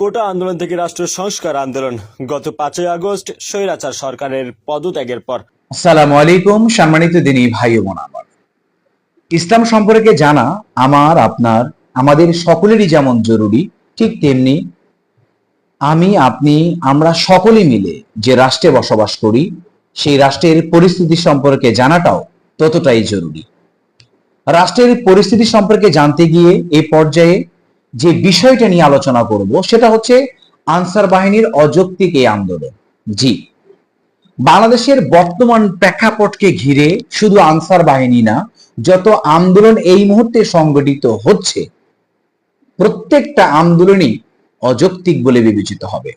কোটা আন্দোলন থেকে রাষ্ট্র সংস্কার আন্দোলন। গত পাঁচই আগস্ট স্বৈরাচার সরকারের পদত্যাগের পর। আসসালামু আলাইকুম, সম্মানিত দিনী ভাই ও আমার। ইসলাম সম্পর্কে জানা আমার, আপনার, আমাদের সকলেরই যেমন জরুরি, ঠিক তেমনি আমি, আপনি, আমরা সকলে মিলে যে রাষ্ট্রে বসবাস করি, সেই রাষ্ট্রের পরিস্থিতি সম্পর্কে জানাটাও ততটাই জরুরি। রাষ্ট্রের পরিস্থিতি সম্পর্কে জানতে গিয়ে এই পর্যায়ে যে বিষয়টা নিয়ে আলোচনা করব সেটা হচ্ছে আনসার বাহিনীর অযৌক্তিক এই আন্দোলন। জি। বাংলাদেশের বর্তমান প্রেক্ষাপটকে ঘিরে শুধু আনসার বাহিনী না, যত আন্দোলন এই মুহূর্তে সংগঠিত হচ্ছে, প্রত্যেকটা আন্দোলনই অযৌক্তিক বলে বিবেচিত হবে।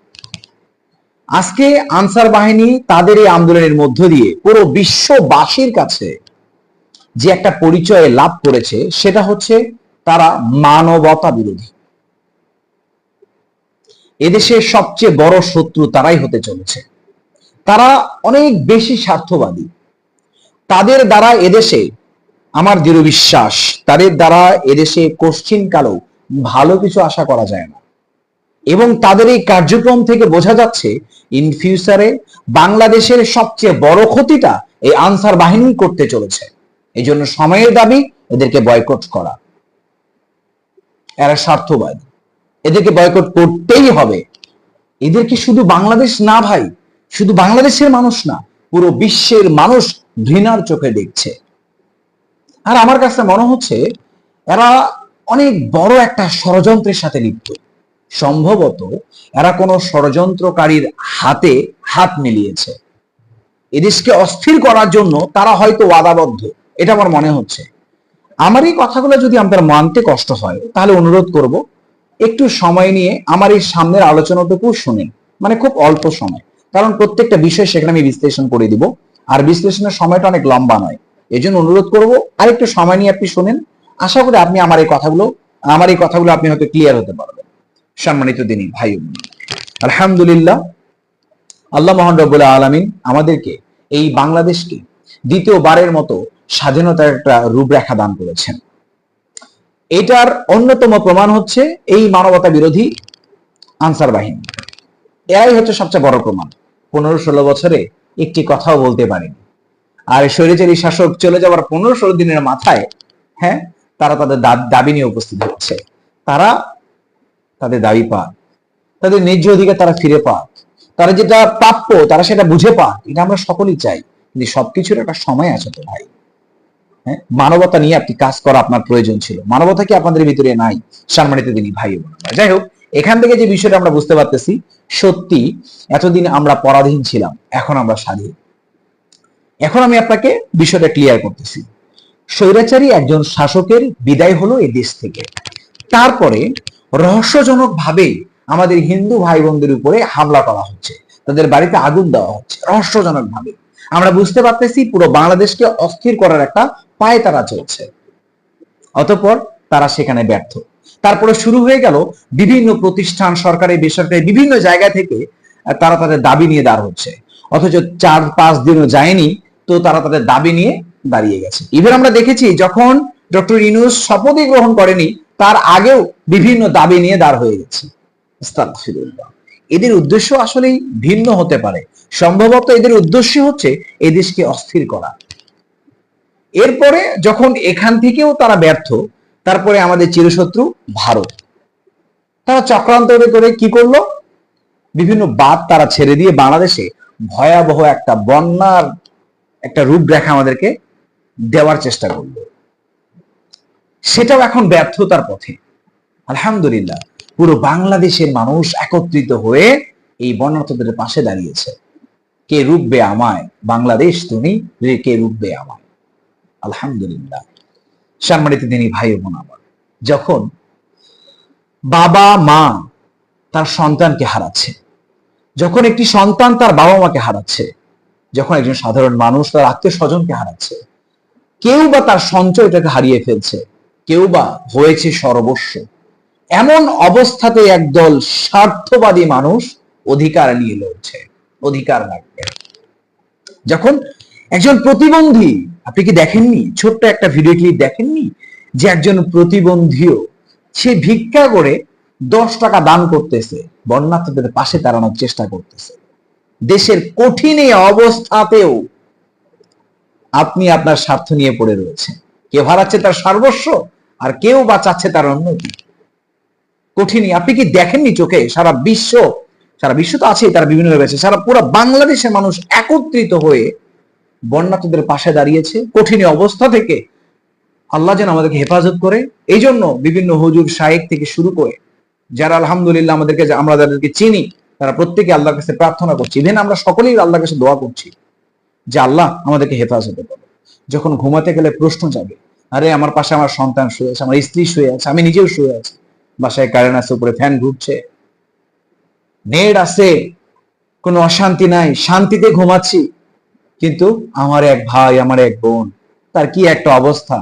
আজকে আনসার বাহিনী তাদের এই আন্দোলনের মধ্য দিয়ে পুরো বিশ্ববাসীর কাছে যে একটা পরিচয় লাভ করেছে, সেটা হচ্ছে তারা মানবতা বিরোধী। এদেশের সবচেয়ে বড় শত্রু তারাই হতে চলেছে। তারা অনেক বেশি স্বার্থবাদী। তাদের দ্বারা এদেশে, আমার দৃঢ় বিশ্বাস, তাদের দ্বারা এদেশে কোশ্চিন কালো ভালো কিছু আশা করা যায় না। এবং তাদের এই কার্যক্রম থেকে বোঝা যাচ্ছে ইন ফিউচারে বাংলাদেশের সবচেয়ে বড় ক্ষতিটা এই আনসার বাহিনী করতে চলেছে। এই জন্য সময়ের দাবি এদেরকে বয়কট করা। এরা স্বার্থবাদী। এদেরকে বয়কট করতেই হবে। এদেরকে শুধু বাংলাদেশ না ভাই? শুধু বাংলাদেশের মানুষ না, পুরো বিশ্বের মানুষ ঘৃণার চোখে দেখছে। আর আমার কাছে মনে হচ্ছে, এরা অনেক বড় একটা ষড়যন্ত্রের সাথে লিপ্ত। সম্ভবত এরা কোনো ষড়যন্ত্রকারীর হাতে হাত মিলিয়েছে। এদেশকে অস্থির করার জন্য তারা হয়তো ওয়াদাবদ্ধ, এটা আমার মনে হচ্ছে। আমার এই কথাগুলো যদি আপনার মানতে কষ্ট হয়, তাহলে অনুরোধ করব, একটু সময় নিয়ে আমার এই সামনের আলোচনাটুকু শুনেন। মানে খুব অল্প সময়। কারণ প্রত্যেকটা বিষয় সেখানে আমি বিশ্লেষণ করে দিব। আর বিশ্লেষণের সময়টা অনেক লম্বা নয়। এই জন্য অনুরোধ করব আর একটু সময় নিয়ে আপনি শুনেন। আশা করি আপনি আমার এই কথাগুলো, আমার এই কথাগুলো আপনি হয়তো ক্লিয়ার হতে পারবেন। সম্মানিত দিনী ভাই আলহামদুলিল্লাহ, আল্লাহ মোহান রব্বুল আলমিন আমাদেরকে এই বাংলাদেশকে দ্বিতীয়বারের মতো স্বাধীনতার একটা রূপরেখা দান করেছেন। এটার অন্যতম প্রমাণ হচ্ছে এই মানবতা বিরোধী আনসার বাহিনী। এরাই হচ্ছে সবচেয়ে বড় প্রমাণ। পনেরো ষোলো বছরে একটি কথাও বলতে পারেনি। আর স্বৈরাচারী শাসক চলে যাওয়ার পনেরো ষোলো দিনের মাথায় হ্যাঁ তারা তাদের দাবি নিয়ে উপস্থিত হচ্ছে। তারা তাদের দাবি পাক। তাদের ন্যায্য অধিকার তারা ফিরে পাক। তারা যেটা প্রাপ্য, তারা সেটা বুঝে পাক। এটা আমরা সকলেই চাই। কিন্তু সবকিছুর একটা সময় আছে তো ভাই। হ্যাঁ? মানবতা নিয়ে আপনি কাজ করা আপনার প্রয়োজন ছিল। মানবতা কি আপনাদের ভিতরে নাই? সম্মানিত তিনি ভাই বোনেরা। যাই হোক, এখান থেকে যে বিষয়টা আমরা বুঝতে পারতেছি, সত্যি এতদিন আমরা পরাধীন ছিলাম, এখন আমরা স্বাধীন। এখন আমি আপনাকে বিষয়টা ক্লিয়ার করতেছি। স্বৈরাচারী একজন শাসকের বিদায় হলো এই দেশ থেকে। তারপরে রহস্যজনক ভাবে আমাদের হিন্দু ভাই বোনদের উপরে হামলা করা হচ্ছে। তাদের বাড়িতে আগুন দেওয়া হচ্ছে রহস্যজনক ভাবে আমরা বুঝতে পারতেছি পুরো বাংলাদেশকে অস্থির করার একটা পায়ে তারা চলছে। অতঃপর তারা সেখানে ব্যর্থ। তারপরে শুরু হয়ে গেল বিভিন্ন প্রতিষ্ঠান, সরকারি, বেসরকারি, বিভিন্ন জায়গা থেকে তারা তাদের দাবি নিয়ে দাঁড় হচ্ছে। অথচ চার পাঁচ দিনও যায়নি, তো তারা তাদের দাবি নিয়ে দাঁড়িয়ে গেছে। ইভেন আমরা দেখেছি, যখন ডক্টর ইনুস শপথই গ্রহণ করেনি, তার আগেও বিভিন্ন দাবি নিয়ে দাঁড় হয়ে গেছে। এদের উদ্দেশ্য আসলেই ভিন্ন হতে পারে। সম্ভবত এদের উদ্দেশ্য হচ্ছে এই দেশকে অস্থির করা। এরপরে যখন এখান থেকেও তারা ব্যর্থ, তারপরে আমাদের চিরশত্রু ভারত। তারা চক্রান্ত করে কি করল? বিভিন্ন বাদ তারা ছেড়ে দিয়ে বাংলাদেশে ভয়াবহ একটা বন্যার একটা রূপরেখা আমাদেরকে দেওয়ার চেষ্টা করল। সেটাও এখন ব্যর্থতার পথে। আলহামদুলিল্লাহ, পুরো বাংলাদেশের মানুষ একত্রিত হয়ে এই বন্যার্থদের পাশে দাঁড়িয়েছে। কে রূপবে আমায়? বাংলাদেশ তুমি, কে রূপবে আমায়? আলহামদুলিল্লাহ। সম্মানিত তিনি ভাই বোন আমার, যখন বাবা, মা তার সন্তানকে হারাচ্ছে, যখন একটি সন্তান তার বাবা মাকে হারাচ্ছে, যখন একজন সাধারণ মানুষ তার আত্মীয় স্বজনকে হারাচ্ছে, কেউ বা তার সঞ্চয়টাকে হারিয়ে ফেলছে, কেউ বা হয়েছে সর্বস্ব, এমন অবস্থাতে একদল স্বার্থবাদী মানুষ অধিকার নিয়ে লড়ছে, অধিকার লাগবে যখন একজন প্রতিবন্ধী আপনি কি দেখেননি? ছোট্ট একটা ভিডিও ক্লিপ দেখেননি? যে একজন প্রতিবন্ধীও, সে ভিক্ষা করে দশ টাকা দান করতেছে, বন্যার্থীদের পাশে দাঁড়ানোর চেষ্টা করতেছে। দেশের কঠিন এই অবস্থাতেও আপনি আপনার স্বার্থ নিয়ে পড়ে রয়েছেন। কেউ হারাচ্ছে তার সর্বস্ব, আর কেউ বাঁচাচ্ছে তার উন্নতি। কঠিনই। আপনি কি দেখেননি চোখে? সারা বিশ্ব সারা বিশ্ব তো আছেই, তারা বিভিন্ন রয়েছে সারা পুরো বাংলাদেশের মানুষ একত্রিত হয়ে বন্যার্থীদের পাশে দাঁড়িয়েছে। কঠিন অবস্থা থেকে আল্লাহ যেন আমাদেরকে হেফাজত করে। এই জন্য বিভিন্ন হুজুর শায়েক থেকে শুরু করে, যারা আলহামদুলিল্লাহ আমাদেরকে আমরা যাদেরকে চিনি, তারা প্রত্যেকে আল্লাহর কাছে প্রার্থনা করছি। ইভেন আমরা সকলেই আল্লাহর কাছে দোয়া করছি যে আল্লাহ আমাদেরকে হেফাজত করো যখন ঘুমাতে গেলে প্রশ্ন যাবে আরে আমার পাশে আমার সন্তান শুয়ে আছে, আমার স্ত্রী শুয়ে আছে, আমি নিজেও শুয়ে আছি। বাসায় কারেন্ট আছে, উপরে ফ্যান ঘুরছে। নেট আছে, কোনো অশান্তি নাই, শান্তিতে ঘুমাচ্ছি। কিন্তু আমার এক ভাই, আমার এক বোন, তার কি একটা অবস্থা?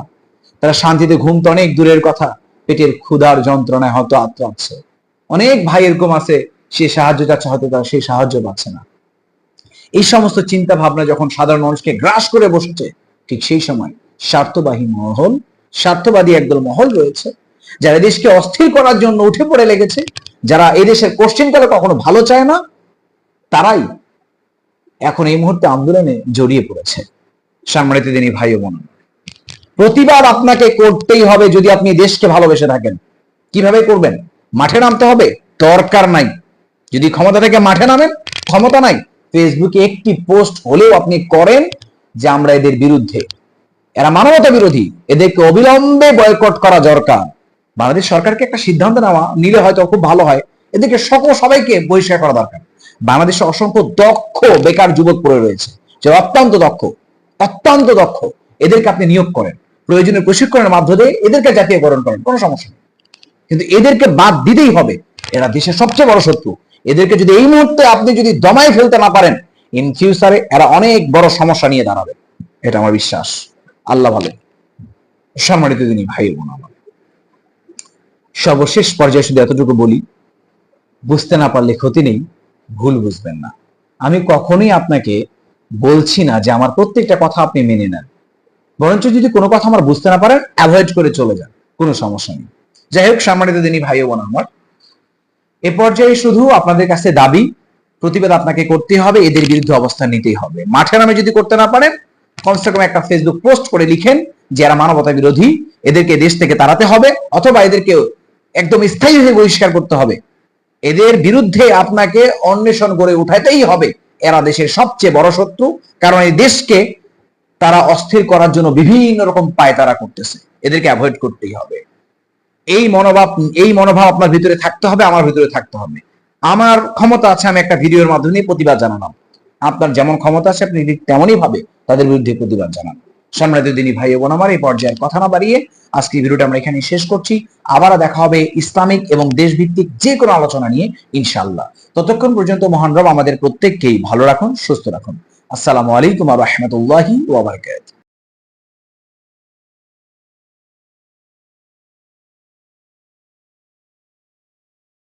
তারা শান্তিতে ঘুম তো অনেক দূরের কথা, পেটের ক্ষুধার যন্ত্রণায় হয়তো আত্মাচ্ছে অনেক ভাই এরকম আছে, সে সাহায্য চাচ্ছে, হয়তো তারা সেই সাহায্য পাচ্ছে না। এই সমস্ত চিন্তা ভাবনা যখন সাধারণ মানুষকে গ্রাস করে বসছে, ঠিক সেই সময় স্বার্থবাহী মহল, স্বার্থবাদী একদল মহল রয়েছে, যারা দেশকে অস্থির করার জন্য উঠে পড়ে লেগেছে, যারা এদেশের কোশ্চেন কালে কখনো ভালো চায় না, তারাই এখন এই মুহূর্তে আন্দোলনে জড়িয়ে পড়েছে। সম্মানিত দিনী ভাই বোন, প্রতিবাদ আপনাকে করতেই হবে যদি আপনি দেশকে ভালোবেসে থাকেন। কীভাবে করবেন? মাঠে নামতে হবে? দরকার নাই। যদি ক্ষমতা থেকে মাঠে নামেন, ক্ষমতা নাই। ফেসবুকে একটি পোস্ট হলেও আপনি করেন যে আমরা এদের বিরুদ্ধে। এরা মানবতা বিরোধী। এদেরকে অবিলম্বে বয়কট করা দরকার। বাংলাদেশ সরকারকে একটা সিদ্ধান্ত নেওয়া নিলে হয়তো খুব ভালো হয়। এদেরকে সকল সবাইকে বহিষ্কার করা দরকার। বাংলাদেশে অসংখ্য দক্ষ, বেকার যুবক পড়ে রয়েছে। যে অত্যন্ত দক্ষ অত্যন্ত দক্ষ, এদেরকে আপনি নিয়োগ করেন। প্রয়োজনীয় প্রশিক্ষণের মাধ্যমে এদেরকে জাতীয়করণ করেন, কোনো সমস্যা নেই। কিন্তু এদেরকে বাদ দিতেই হবে। এরা দেশের সবচেয়ে বড় শত্রু। এদেরকে যদি এই মুহূর্তে আপনি যদি দমায় ফেলতে না পারেন ইন ফিউচারে এরা অনেক বড় সমস্যা নিয়ে দাঁড়াবে। এটা আমার বিশ্বাস। আল্লাহ ভালো। সম্মানিত তিনি ভাই বোন আমার। সর্বশেষ পর্যায়ে শুধু এতটুকু বলি, বুঝতে না পারলে ক্ষতি নেই। ভুল বুঝবেন না। আমি কখনোই আপনাকে বলছি না যে আমার প্রত্যেকটা কথা আপনি মেনে নেন। বরঞ্চ যদি কোনো কথা আমার বুঝতে না পারেন অ্যাভয়েড করে চলে যান। কোনো সমস্যা নেই। যাই হোক, সম্মানিত দিনী ভাই বোন আমার, এ পর্যায়ে শুধু আপনাদের কাছে দাবি, প্রতিবাদ আপনাকে করতে হবে, এদের বিরুদ্ধে অবস্থান নিতেই হবে। মাঠে নামে যদি করতে না পারেন কমসে কম একটা ফেসবুক পোস্ট করে লিখেন যে এরা মানবতা বিরোধী, এদেরকে দেশ থেকে তাড়াতে হবে, অথবা এদেরকে একদম স্থায়ীভাবে বহিষ্কার করতে হবে। এদের বিরুদ্ধে আপনাকে অন্বেষণ করে উঠাইতেই হবে। এরা দেশের সবচেয়ে বড় শত্রু, কারণ এই দেশকে তারা অস্থির করার জন্য বিভিন্ন রকম পায় তারা করতেছে। এদেরকে অ্যাভয়েড করতেই হবে। এই মনোভাব এই মনোভাব আপনার ভিতরে থাকতে হবে, আমার ভিতরে থাকতে হবে। আমার ক্ষমতা আছে, আমি একটা ভিডিওর মাধ্যমে প্রতিবাদ জানালাম। আপনার যেমন ক্ষমতা আছে, আপনি তেমনই ভাবে তাদের বিরুদ্ধে প্রতিবাদ জানান। সম্মানিত দিনী ভাই বোন আমার এই পর্যায়ের কথা না বাড়িয়ে আজকে ভিডিওটা আমরা এখানে শেষ করছি। আবার দেখা হবে ইসলামিক এবং দেশভিত্তিক যে কোনো আলোচনা নিয়ে ইনশাল্লাহ ততক্ষণ পর্যন্ত মহান রব আমাদের প্রত্যেককেই ভালো রাখুন, সুস্থ রাখুন। আসসালামু আলাইকুম ওয়াবারকাতুহু